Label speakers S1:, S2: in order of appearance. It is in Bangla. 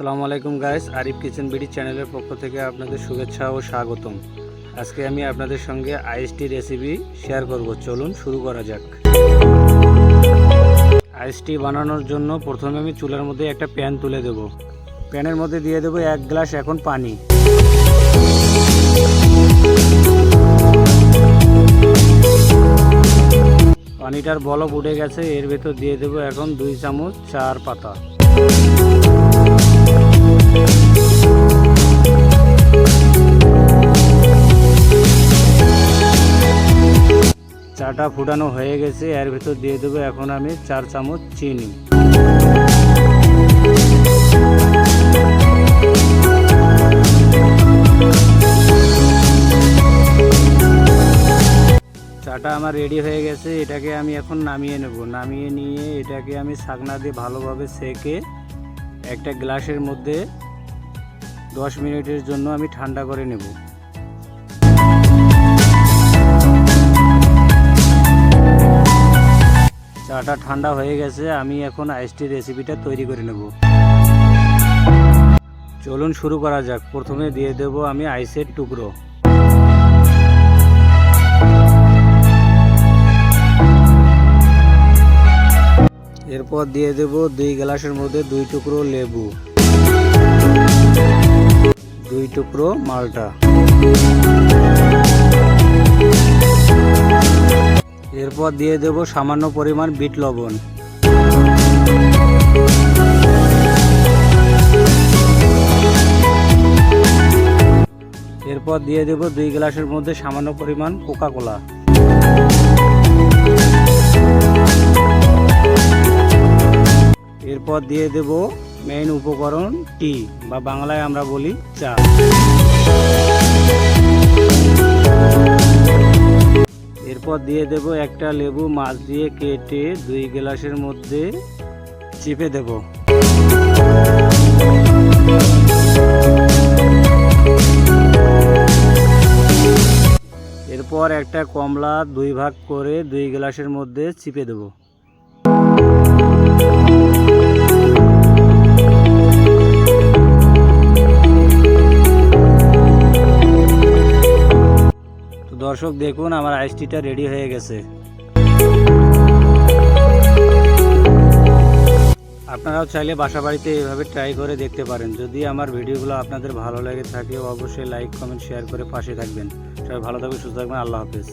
S1: আসসালামু আলাইকুম গাইস আরিফ কিচেন বিডি চ্যানেলের পক্ষ থেকে আপনাদের শুভেচ্ছা ও স্বাগতম। আজকে আমি আপনাদের সঙ্গে আইএসটি রেসিপি শেয়ার করব। চলুন শুরু করা যাক। আইএসটি বানানোর জন্য প্রথমে আমি চুলার মধ্যে একটা প্যান তুলে দেব। প্যানের মধ্যে দিয়ে দেবো এক গ্লাস এখন পানি। পানিটার বলব উঠে গেছে, এর ভেতর দিয়ে দেবো এখন দুই চামচ চার পাতা। চাটা ফুটানো হয়ে গেছে, এর ভেতর দিয়ে দেবো এখন আমি চার চামচ চিনি। চাটা আমার রেডি হয়ে গেছে, এটাকে আমি এখন নামিয়ে নেব। নামিয়ে নিয়ে এটাকে আমি ছাকনা দিয়ে ভালোভাবে সেকে একটা গ্লাসের মধ্যে দশ মিনিটের জন্য আমি ঠান্ডা করে নেব। চাটা ঠান্ডা হয়ে গেছে, আমি এখন আইসটি রেসিপিটা তৈরি করে নেব। চলুন শুরু করা যাক। প্রথমে দিয়ে দেব আমি আইসের টুকরো। এরপর দিয়ে দেব দুই গ্লাসের মধ্যে দুই টুকরো লেবু। টুকরো মালটা এরপর দিয়ে দেব সামান্য পরিমাণ বিট লবণ। এরপর দিয়ে দেব দুই গ্লাসের মধ্যে সামান্য পরিমাণ কোকা কোলা এরপর দিয়ে দেব মেইন উপকরণ টি, বা বাংলায় আমরা বলি চা। এরপর দিয়ে দেব একটা লেবু মাছ দিয়ে কেটে দুই গ্লাসের মধ্যে চিপে দেব। এরপর একটা কমলা দুই ভাগ করে দুই গ্লাসের মধ্যে চিপে দেব। দর্শক দেখুন, আমার আইসটিটা রেডি হয়ে গেছে। আপনারাও চাইলে বাসা বাড়িতে এভাবে ট্রাই করে দেখতে পারেন। যদি আমার ভিডিওগুলো আপনাদের ভালো লাগে থাকে, অবশ্যই লাইক কমেন্ট শেয়ার করে পাশে থাকবেন। সবাই ভালো থাকবে সুস্থ থাকবেন, আল্লাহ হাফেজ।